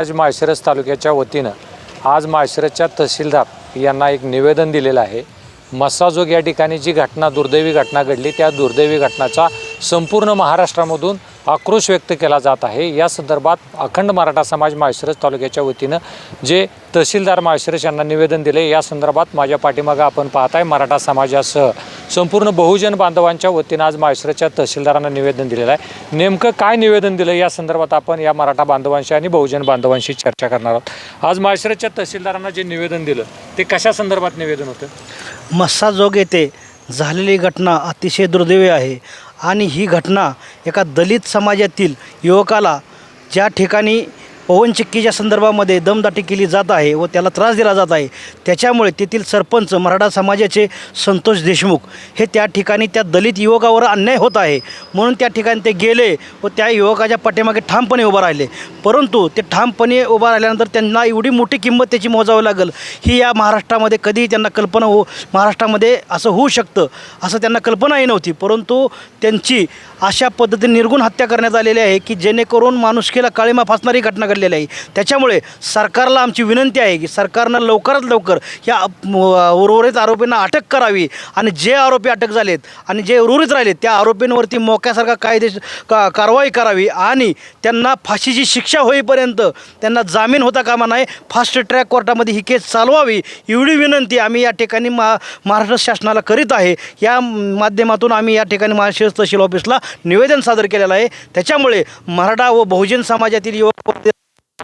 आज माळशिरस तालुक्याच्या वतीनं आज माळशिरसच्या तहसीलदार यांना एक निवेदन दिलेलं आहे. मसाजोग या ठिकाणी जी घटना दुर्दैवी घटना घडली त्या दुर्दैवी घटनाचा संपूर्ण महाराष्ट्रामधून आक्रोश व्यक्त केला जात आहे. या संदर्भात अखंड मराठा समाज माळशिरस तालुक्याच्या वतीनं जे तहसीलदार माळशिरस यांना निवेदन दिले या संदर्भात माझ्या पाठीमागं आपण पाहताय मराठा समाजासह संपूर्ण बहुजन बांधवांच्या वतीनं आज माळशिरसच्या तहसीलदारांना निवेदन दिलेलं आहे. नेमकं काय निवेदन दिलं या संदर्भात आपण या मराठा बांधवांशी आणि बहुजन बांधवांशी चर्चा करणार आहोत. आज माळशिरसच्या तहसीलदारांना जे निवेदन दिलं ते कशा संदर्भात निवेदन होतं? मस्साजोग येथे झालेली घटना अतिशय दुर्दैवी आहे. आणि ही घटना एका दलित समाजातील युवकाला ज्या ठिकाणी पवनचक्कीच्या संदर्भामध्ये दमदाटी केली जात आहे व त्याला त्रास दिला जात आहे. त्याच्यामुळे तेथील सरपंच मराठा समाजाचे संतोष देशमुख हे त्या ठिकाणी त्या दलित युवकावर अन्याय होत आहे. म्हणून त्या ठिकाणी ते गेले व त्या युवकाच्या पाठीमागे ठामपणे उभं राहिले. परंतु ते ठामपणे उभं राहिल्यानंतर त्यांना एवढी मोठी किंमत त्याची मोजावी लागेल. ही या महाराष्ट्रामध्ये कधीही त्यांना कल्पना हो महाराष्ट्रामध्ये असं होऊ शकतं असं त्यांना कल्पनाही नव्हती. परंतु त्यांची अशा पद्धतीने निर्गुण हत्या करण्यात आलेली आहे की जेणेकरून माणुसकीला काळीमा फासणारी घटना घडलेली आहे. त्याच्यामुळे सरकारला आमची विनंती आहे की सरकारनं लवकरात लवकर या उर्वरित आरोपींना अटक करावी आणि जे आरोपी अटक झालेत आणि जे उर्वरित राहिलेत त्या आरोपींवरती मोक्यासारखा कायदेश का कारवाई करावी आणि त्यांना फाशीची शिक्षा होईपर्यंत त्यांना जामीन होता कामा नाही फास्ट ट्रॅक कोर्टामध्ये ही केस चालवावी एवढी विनंती आम्ही या ठिकाणी मा महाराष्ट्र शासनाला करीत आहे. या माध्यमातून आम्ही या ठिकाणी महाराष्ट्र तहसील ऑफिसला निवेदन सादर केलेलं आहे. त्याच्यामुळे मराठा व बहुजन समाजातील युवक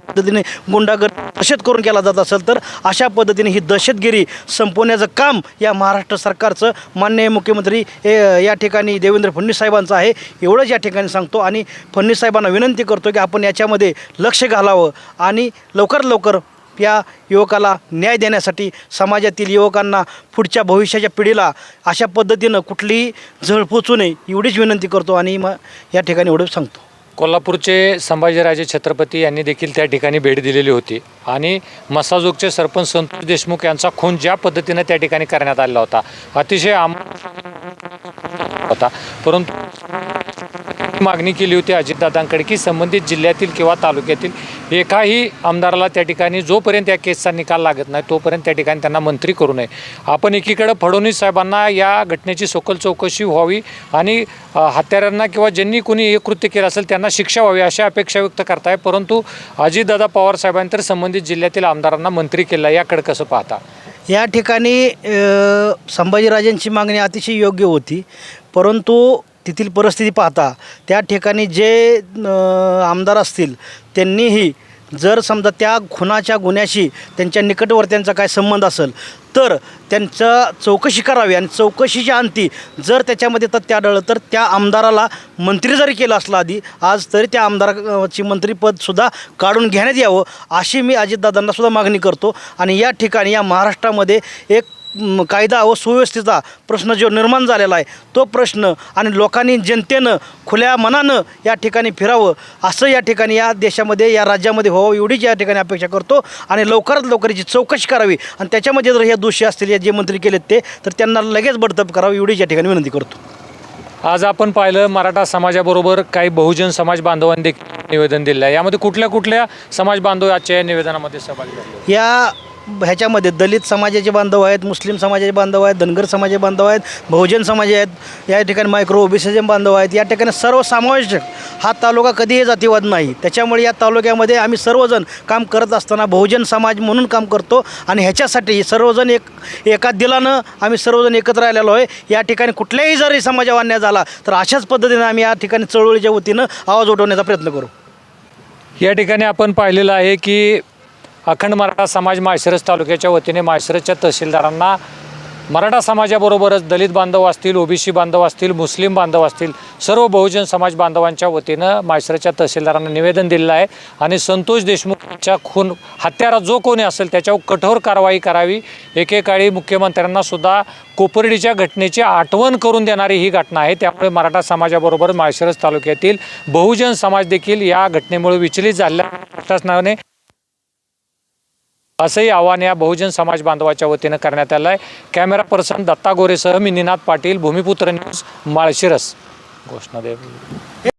पद्धतीने गुंडागर्द दहशत करून केला जात असेल तर अशा पद्धतीने ही दहशतगिरी संपवण्याचं काम या महाराष्ट्र सरकारचं माननीय मुख्यमंत्री ए या ठिकाणी देवेंद्र फडणवीस साहेबांचं आहे. एवढंच या ठिकाणी सांगतो आणि फडणवीस साहेबांना विनंती करतो की आपण याच्यामध्ये लक्ष घालावं आणि लवकरात लवकर या युवकाला न्याय देण्यासाठी समाजातील युवकांना पुढच्या भविष्याच्या पिढीला अशा पद्धतीनं कुठलीही झळ पोचू नये एवढीच विनंती करतो आणि मग या ठिकाणी एवढं सांगतो. कोल्हापूरचे संभाजीराजे छत्रपती यांनी देखील त्या ठिकाणी भेट दिलेली होती आणि मसाजोगचे सरपंच संतोष देशमुख यांचा खून ज्या पद्धतीनं त्या ठिकाणी करण्यात आलेला होता अतिशय आम होता. परंतु मागणी केली होती अजितदादांकडे की संबंधित जिल्ह्यातील किंवा तालुक्यातील एकाही आमदाराला त्या ठिकाणी जोपर्यंत या केसचा निकाल लागत नाही तोपर्यंत त्या ठिकाणी त्यांना मंत्री करू नये. आपण एकीकडं फडणवीस साहेबांना या घटनेची सखोल चौकशी व्हावी आणि हत्याऱ्यांना हत्यारांना किंवा ज्यांनी कोणी हे कृत्य केलं असेल त्यांना शिक्षा व्हावी अशा अपेक्षा व्यक्त करताय परंतु अजितदादा पवार साहेबांनी तर संबंधित जिल्ह्यातील आमदारांना मंत्री केलं याकडे कसं पाहता? या ठिकाणी संभाजीराजांची मागणी अतिशय योग्य होती परंतु तेथील परिस्थिती पाहता त्या ठिकाणी जे आमदार असतील त्यांनीही जर समजा त्या खुनाच्या गुन्ह्याशी त्यांच्या निकटवर्त्यांचा काय संबंध असेल तर त्यांचं चौकशी करावी आणि चौकशीच्या अंती जर त्याच्यामध्ये तथ्य आढळलं तर त्या आमदाराला मंत्री जरी केलं असलं आधी आज तरी त्या आमदाराची मंत्रीपदसुद्धा काढून घेण्यात यावं अशी मी अजितदादांनासुद्धा मागणी करतो. आणि या ठिकाणी या महाराष्ट्रामध्ये एक कायदा व सुव्यवस्थेचा प्रश्न जो निर्माण झालेला आहे तो प्रश्न आणि लोकांनी जनतेनं खुल्या मनानं या ठिकाणी फिरावं असं या ठिकाणी या देशामध्ये या राज्यामध्ये व्हावं एवढीच या ठिकाणी अपेक्षा करतो आणि लवकरात लवकर याची चौकशी करावी. आणि त्याच्यामध्ये जर हे दोषी असतील या जे मंत्री केलेत ते तर त्यांना लगेच बडतप करावं एवढीच या ठिकाणी विनंती करतो. आज आपण पाहिलं मराठा समाजाबरोबर काही बहुजन समाज बांधवांनी देखील निवेदन दिलं आहे. यामध्ये कुठल्या कुठल्या समाज बांधव आजच्या या निवेदनामध्ये सहभागी या ह्याच्यामध्ये दलित समाजाचे बांधव आहेत मुस्लिम समाजाचे बांधव आहेत धनगर समाजाचे बांधव आहेत बहुजन समाज आहेत या ठिकाणी मायक्रो ओबीसीचे बांधव आहेत या ठिकाणी सर्व समावेशक हा तालुका कधीही जातीवाद नाही. त्याच्यामुळे या तालुक्यामध्ये आम्ही सर्वजण काम करत असताना बहुजन समाज म्हणून काम करतो आणि ह्याच्यासाठी सर्वजण एक एका दिलानं आम्ही सर्वजण एकत्र आलेलो आहे. या ठिकाणी कुठल्याही जरी समाजावर अन्याय झाला तर अशाच पद्धतीने आम्ही या ठिकाणी चळवळीच्या वतीनं आवाज उठवण्याचा प्रयत्न करू. या ठिकाणी आपण पाहिलेलं आहे की अखंड मराठा समाज माळशिरस तालुक्याच्या वतीने माळशिरसच्या तहसीलदारांना मराठा समाजाबरोबरच दलित बांधव असतील ओबीसी बांधव असतील मुस्लिम बांधव असतील सर्व बहुजन समाज बांधवांच्या वतीनं माळशिरसच्या तहसीलदारांना निवेदन दिलेलं आहे. आणि संतोष देशमुखच्या खून हत्यारा जो कोणी असेल त्याच्यावर कठोर कारवाई करावी. एकेकाळी मुख्यमंत्र्यांना सुद्धा कोपर्डीच्या घटनेची आठवण करून देणारी ही घटना आहे. त्यामुळे मराठा समाजाबरोबर माळशिरस तालुक्यातील बहुजन समाज देखील या घटनेमुळे विचलित झाल्या प्रशासनाने असंही आव्हान या बहुजन समाज बांधवाच्या वतीनं करण्यात आलं आहे कॅमेरा पर्सन दत्ता गोरेसह मी निनाद पाटील भूमिपुत्र न्यूज माळशिरस. घोषणा देव